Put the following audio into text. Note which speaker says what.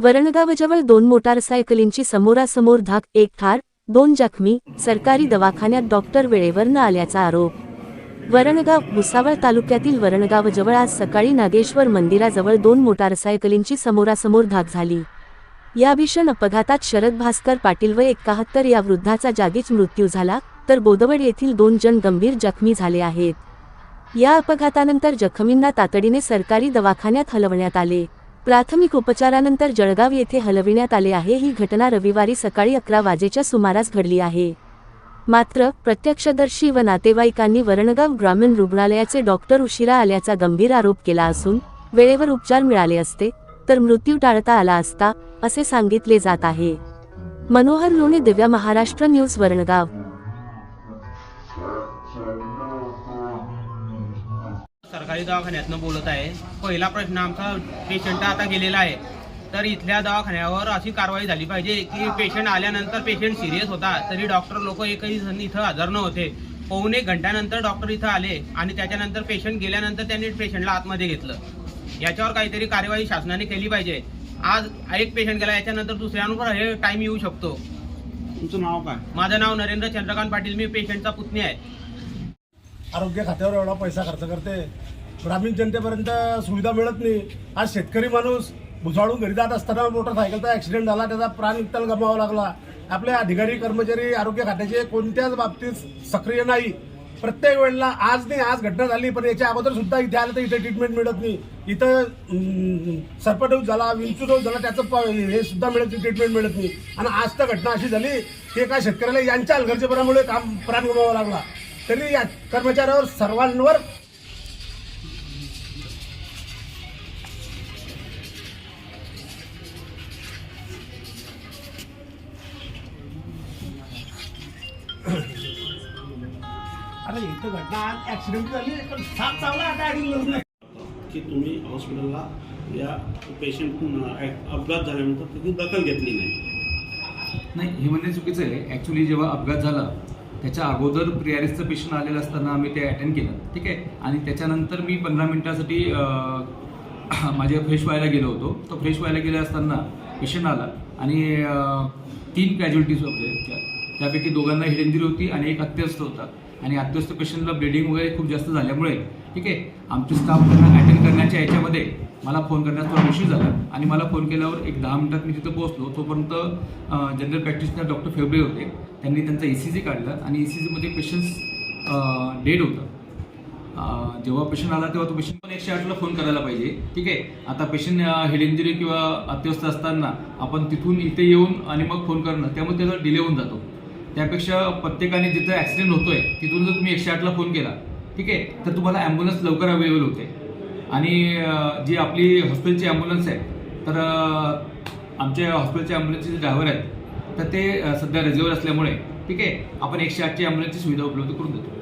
Speaker 1: वरणगावजवळ दोन मोटारसायकलींची समोरासमोर धाक एक ठार दोन जखमी सरकारी दवाखान्यात डॉक्टर वेळेवर न आल्याचा आरोप. वरणगाव भुसावळ तालुक्यातील वरणगावजवळ आज सकाळी नागेश्वर मंदिराजवळ दोन मोटारसायकलींची समोरासमोर धाक झाली. या भीषण अपघातात शरद भास्कर पाटील व एकाहत्तर या वृद्धाचा जागीच मृत्यू झाला तर बोदवड येथील दोन जण गंभीर जखमी झाले आहेत. या अपघातानंतर जखमींना तातडीने सरकारी दवाखान्यात हलवण्यात आले. प्राथमिक उपचारानंतर जळगाव येथे हलविण्यात आले आहे. ही घटना रविवारी सकाळी अकरा वाजेच्या सुमारास घडली आहे. मात्र प्रत्यक्षदर्शी व नातेवाईकांनी वरणगाव ग्रामीण रुग्णालयाचे डॉक्टर उशिरा आल्याचा गंभीर आरोप केला असून वेळेवर उपचार मिळाले असते तर मृत्यू टाळता आला असता असे सांगितले जात आहे. मनोहर लोणे दिव्या महाराष्ट्र न्यूज वरणगाव.
Speaker 2: सरकारी दवाखान्यातनं बोलत आहे. पहिला प्रश्न आमचा पेशंट आता गेलेला आहे. तर इथल्या दवाखान्यावर अशी कारवाई झाली पाहिजे की पेशंट आल्यानंतर पेशंट सिरियस होता तरी डॉक्टर लोक एकही जण इथं हजर नव्हते. पाऊण एक घंट्यानंतर डॉक्टर इथं आले आणि त्याच्यानंतर पेशंट गेल्यानंतर त्यांनी पेशंटला आतमध्ये घेतलं. याच्यावर काहीतरी कार्यवाही शासनाने केली पाहिजे. आज एक पेशंट गेला याच्यानंतर दुसऱ्यांवर हे टाइम येऊ शकतो.
Speaker 3: तुमचं नाव काय?
Speaker 2: माझं नाव नरेंद्र चंद्रकांत पाटील मी पेशंटचा पुतणी आहे.
Speaker 4: आरोग्य खात्यावर एवढा पैसा खर्च करते ग्रामीण जनतेपर्यंत सुविधा मिळत नाही. आज शेतकरी माणूस भुसाळून घरी जात असताना मोटरसायकलचा ऍक्सिडेंट झाला त्याचा प्राण निघताना गमावा लागला. आपले अधिकारी कर्मचारी आरोग्य खात्याचे कोणत्याच बाबतीत सक्रिय नाही. प्रत्येक वेळेला आज नाही आज घटना झाली पण याच्या अगोदर सुद्धा इथे आलं तर इथे ट्रीटमेंट मिळत नाही. इथं अं, सर्पडोस झाला विंचू झाला त्याचं प- हे सुद्धा मिळत नाही ट्रीटमेंट मिळत नाही. आणि आज तर घटना अशी झाली की एका शेतकऱ्याला यांच्या हलगर्जेपणामुळे काम प्राण गमावा लागला. तरी या कर्मचाऱ्यावर सर्वांवर अरे इथं घटना आज ऍक्सिडेंट झाली. पण चावला
Speaker 3: की तुम्ही हॉस्पिटलला या पेशंट अपघात झाल्यानंतर त्याची दखल घेतली नाही.
Speaker 5: नाही हे म्हणणे चुकीचं आहे. ॲक्च्युली जेव्हा अपघात झाला त्याच्या अगोदर प्रियारिसचं पेशंट आलेलं असताना आम्ही ते अटेंड केलं. ठीक आहे? आणि त्याच्यानंतर मी पंधरा मिनिटासाठी अं, माझ्या फ्रेश व्हायला गेलो होतो. तो फ्रेश व्हायला गेले असताना पेशंट आला. आणि अं, तीन कॅज्युअलिटीज होते. त्या- त्यापैकी दोघांना हेड इंजुरी होती आणि एक अत्यस्त होता. आणि अत्यस्त पेशंटला ब्लिडिंग वगैरे खूप जास्त झाल्यामुळे ठीक आहे आमचे स्टाफ त्यांना अटेंड करण्याच्या याच्यामध्ये मला फोन करण्यास थोडा उशीर झाला. आणि मला फोन केल्यावर एक दहा मिनिटात मी तिथं पोहोचलो. तोपर्यंत जनरल प्रॅक्टिशनर डॉक्टर फेब्रे होते. त्यांनी त्यांचा ई सी जी काढला आणि ई सी जीमध्ये पेशंट्स डेड होतं. जेव्हा पेशंट आला तेव्हा तो पेशंट पण एकशे आठला फोन करायला पाहिजे. ठीक आहे आता पेशंट हेड इंजुरी किंवा अत्यवस्थ असताना आपण तिथून इथे येऊन आणि मग फोन करणं त्यामुळे त्याचा डिले होऊन जातो. त्यापेक्षा प्रत्येकाने जिथं ॲक्सिडेंट होतो आहे तिथून जर तुम्ही एकशे आठला फोन केला ठीक आहे? तर तुम्हाला ॲम्ब्युलन्स लवकर अवेलेबल होते. आणि जी आपली हॉस्पिटलची ॲम्ब्युलन्स आहे तर आमच्या हॉस्पिटलच्या ॲम्ब्युलन्सचे जे ड्रायव्हर आहेत. तर ते सध्या रजेवर असल्यामुळे ठीक आहे? आपण एकशे आठची ॲम्ब्युलन्सची सुविधा उपलब्ध करून देतो.